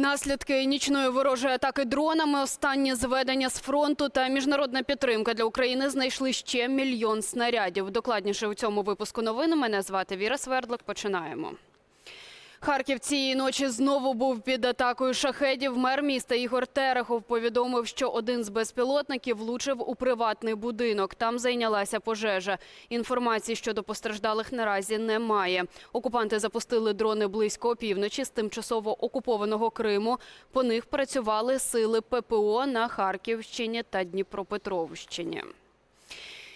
Наслідки нічної ворожої атаки дронами, останнє зведення з фронту та міжнародна підтримка для України знайшли ще мільйон снарядів. Докладніше у цьому випуску новин. Мене звати Віра Свердлик. Починаємо. Харків цієї ночі знову був під атакою шахедів. Мер міста Ігор Терехов повідомив, що один з безпілотників влучив у приватний будинок. Там зайнялася пожежа. Інформації щодо постраждалих наразі немає. Окупанти запустили дрони близько опівночі з тимчасово окупованого Криму. По них працювали сили ППО на Харківщині та Дніпропетровщині.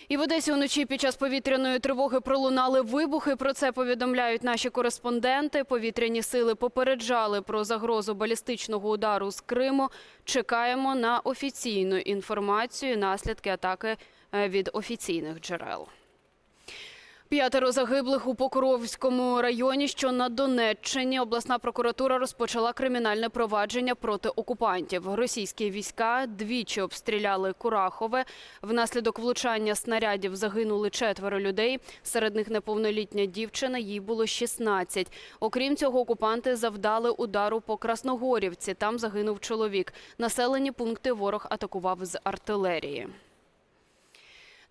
І в Одесі уночі під час повітряної тривоги пролунали вибухи. Про це повідомляють наші кореспонденти. Повітряні сили попереджали про загрозу балістичного удару з Криму. Чекаємо на офіційну інформацію. Наслідки атаки е, від офіційних джерел. П'ятеро загиблих у Покровському районі, що на Донеччині. Обласна прокуратура розпочала кримінальне провадження проти окупантів. Російські війська двічі обстріляли Курахове. Внаслідок влучання снарядів загинули четверо людей. Серед них неповнолітня дівчина, їй було 16. Окрім цього, окупанти завдали удару по Красногорівці. Там загинув чоловік. Населені пункти ворог атакував з артилерії.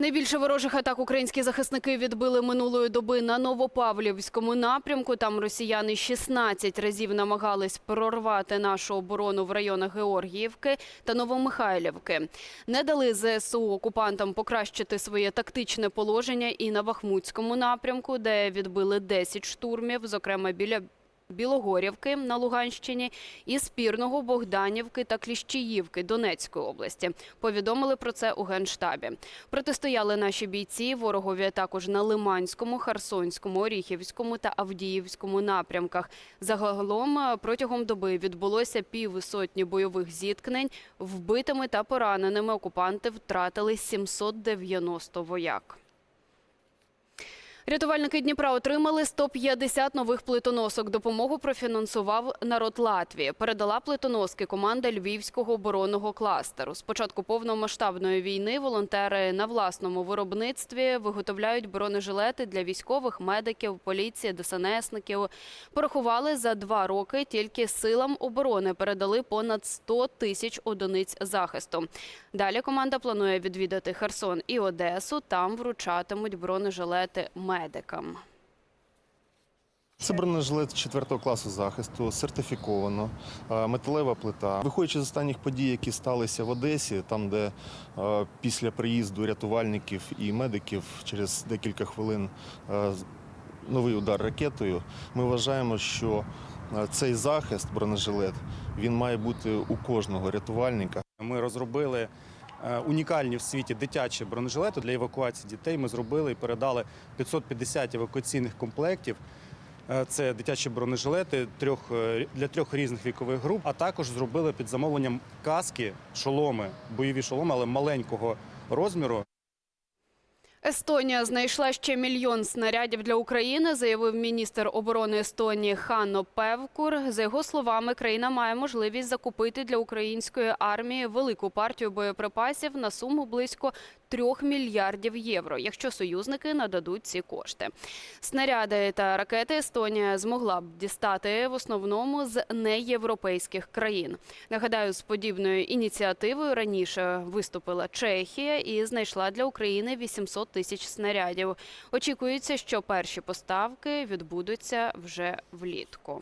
Найбільше ворожих атак українські захисники відбили минулої доби на Новопавлівському напрямку. Там росіяни 16 разів намагались прорвати нашу оборону в районах Георгіївки та Новомихайлівки. Не дали ЗСУ окупантам покращити своє тактичне положення і на Бахмутському напрямку, де відбили 10 штурмів, зокрема біля Білогорівки на Луганщині і Спірного, Богданівки та Кліщіївки Донецької області. Повідомили про це у Генштабі. Протистояли наші бійці ворогові також на Лиманському, Херсонському, Оріхівському та Авдіївському напрямках. Загалом е, протягом доби відбулося півсотні бойових зіткнень. Вбитими та пораненими окупанти втратили 790 вояк. Рятувальники Дніпра отримали 150 нових плитоносок. Допомогу профінансував народ Латвії. Передала плитоноски команда Львівського оборонного кластеру. З початку повномасштабної війни волонтери на власному виробництві виготовляють бронежилети для військових, медиків, поліції, ДСНСників. Порахували за два роки тільки силам оборони передали понад 100 тисяч одиниць захисту. Далі команда планує відвідати Херсон і Одесу. Там вручатимуть бронежилети медикам. Це бронежилет 4 класу захисту, сертифіковано, е, металева плита. Виходячи з останніх подій, які сталися в Одесі, там, де е, після приїзду рятувальників і медиків через декілька хвилин е, новий удар ракетою, ми вважаємо, що цей захист, бронежилет, він має бути у кожного рятувальника. Ми розробили унікальні в світі дитячі бронежилети для евакуації дітей. Ми зробили і передали 550 евакуаційних комплектів. Е, Це дитячі бронежилети трьох, е, для трьох різних вікових груп, а також зробили під замовленням каски, шоломи, бойові шоломи, але маленького розміру. Естонія знайшла ще мільйон снарядів для України, заявив міністр оборони Естонії Ханно Певкур. За його словами, країна має можливість закупити для української армії велику партію боєприпасів на суму близько 3 мільярдів євро, якщо союзники нададуть ці кошти. Снаряди та ракети Естонія змогла б дістати в основному з неєвропейських країн. Нагадаю, з подібною ініціативою раніше виступила Чехія і знайшла для України 800 тисяч снарядів. Очікується, що перші поставки відбудуться вже влітку.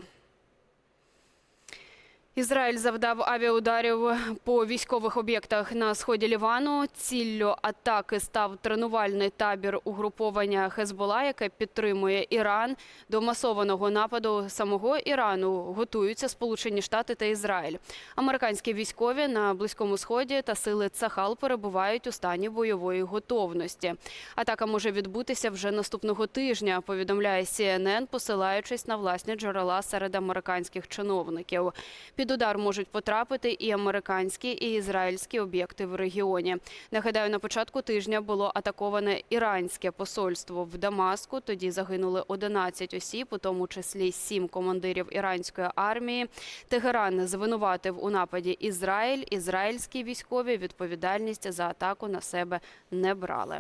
Ізраїль завдав авіаударів по військових об'єктах на сході Лівану. Ціллю атаки став тренувальний табір угруповання Хезбола, яке підтримує Іран. До масованого нападу самого Ірану готуються Сполучені Штати та Ізраїль. Американські військові на близькому сході та сили Цахал перебувають у стані бойової готовності. Атака може відбутися вже наступного тижня. Повідомляє CNN, посилаючись на власні джерела серед американських чиновників. Під удар можуть потрапити і американські, і ізраїльські об'єкти в регіоні. Нагадаю, на початку тижня було атаковане іранське посольство в Дамаску. Тоді загинули 11 осіб, у тому числі 7 командирів іранської армії. Тегеран звинуватив у нападі Ізраїль. Ізраїльські військові відповідальність за атаку на себе не брали.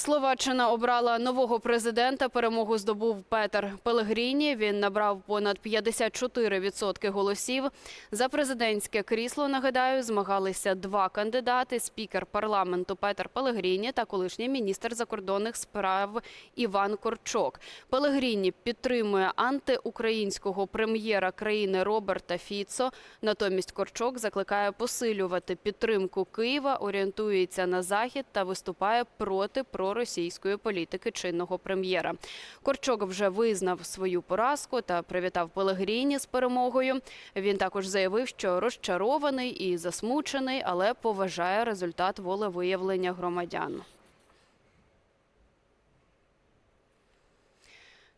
Словаччина обрала нового президента. Перемогу здобув Петер Пелегріні. Він набрав понад 54% голосів. За президентське крісло, нагадаю, змагалися два кандидати – спікер парламенту Петер Пелегріні та колишній міністр закордонних справ Іван Корчок. Пелегріні підтримує антиукраїнського прем'єра країни Роберта Фіцо. Натомість Корчок закликає посилювати підтримку Києва, орієнтується на захід та виступає проти проросійської політики чинного прем'єра. Корчок вже визнав свою поразку та привітав Пелегріні з перемогою. Він також заявив, що розчарований і засмучений, але поважає результат волевиявлення громадян.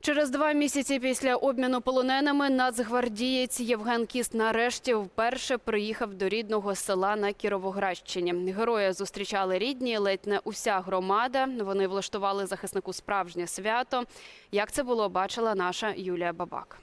Через два місяці після обміну полоненими нацгвардієць Євген Кіст нарешті вперше приїхав до рідного села на Кіровоградщині. Героя зустрічали рідні, ледь не уся громада. Вони влаштували захиснику справжнє свято. Як це було, бачила наша Юлія Бабак.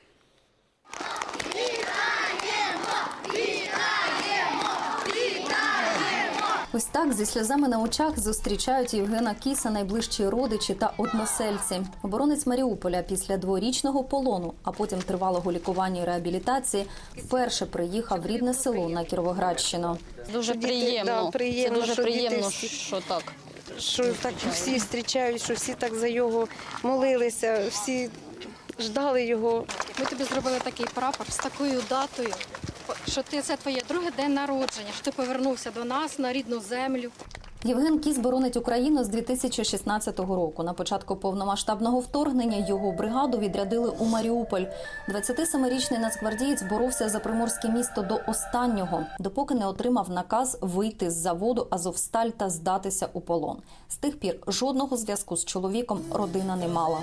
Ось так зі сльозами на очах зустрічають Євгена Кіса найближчі родичі та односельці. Оборонець Маріуполя після дворічного полону, а потім тривалого лікування і реабілітації, вперше приїхав в рідне село на Кіровоградщину. Дуже приємно. да, приємно, Це дуже що приємно, що так. що так всі зустрічають, що всі так за його молилися, всі ждали його. Ми тобі зробили такий прапор з такою датою, що ти це твоє друге день народження, що ти повернувся до нас на рідну землю. Євген Кіс боронить Україну з 2016 року. На початку повномасштабного вторгнення його бригаду відрядили у Маріуполь. 27-річний нацгвардієць боровся за приморське місто до останнього, допоки не отримав наказ вийти з заводу Азовсталь та здатися у полон. З тих пір жодного зв'язку з чоловіком родина не мала.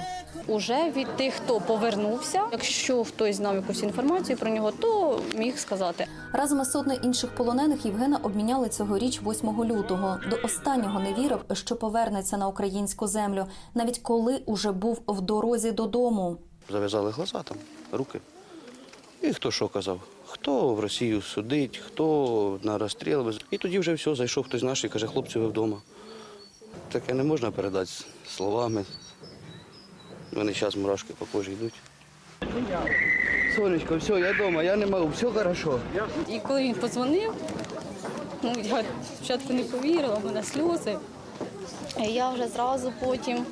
Уже від тих, хто повернувся, якщо хтось знав якусь інформацію про нього, то міг сказати. Разом із сотнею інших полонених Євгена обміняли цьогоріч 8 лютого. До останнього не вірив, що повернеться на українську землю, навіть коли уже був в дорозі додому. Зав'язали глаза там, руки. І хто що казав? Хто в Росію судить, хто на розстріл. І тоді вже все, зайшов хтось наш і каже, хлопці, ви вдома. Таке не можна передати словами. Вони зараз мурашки по кожі йдуть. Сонечко, все, я вдома, я не можу, все хорошо. І коли він подзвонив, ну я спочатку не повірила, мене сльози. Я вже зразу потім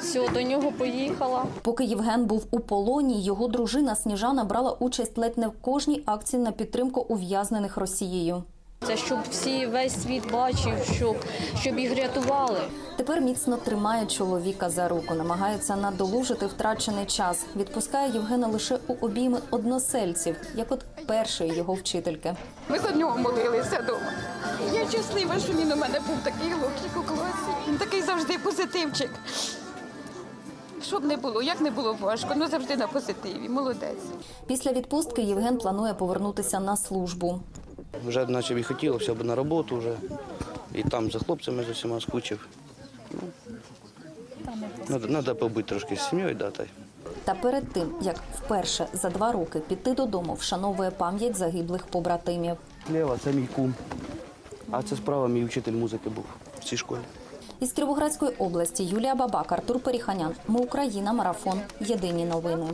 все, до нього поїхала. Поки Євген був у полоні, його дружина Сніжана брала участь ледь не в кожній акції на підтримку ув'язнених Росією. Це щоб всі весь світ бачив, щоб, щоб їх рятували. Тепер міцно тримає чоловіка за руку, намагається надолужити втрачений час. Відпускає Євгена лише у обійми односельців, як от першої його вчительки. Ми за нього молилися вдома. Я щаслива, що він у мене був такий хлопчик у класі. Він такий завжди позитивчик. Щоб не було, як не було важко, ну завжди на позитиві. Молодець. Після відпустки Євген планує повернутися на службу. Вже наче і хотілося б на роботу вже. І там за хлопцями з усіма скучив. Ну, треба побути трошки з сім'єю, да, та перед тим, як вперше за два роки піти додому, вшановує пам'ять загиблих побратимів. Лева, це мій кум. А це справа мій вчитель музики був в цій школі. Із Кіровоградської області Юлія Бабак, Артур Періханян. Ми Україна. Марафон. Єдині новини.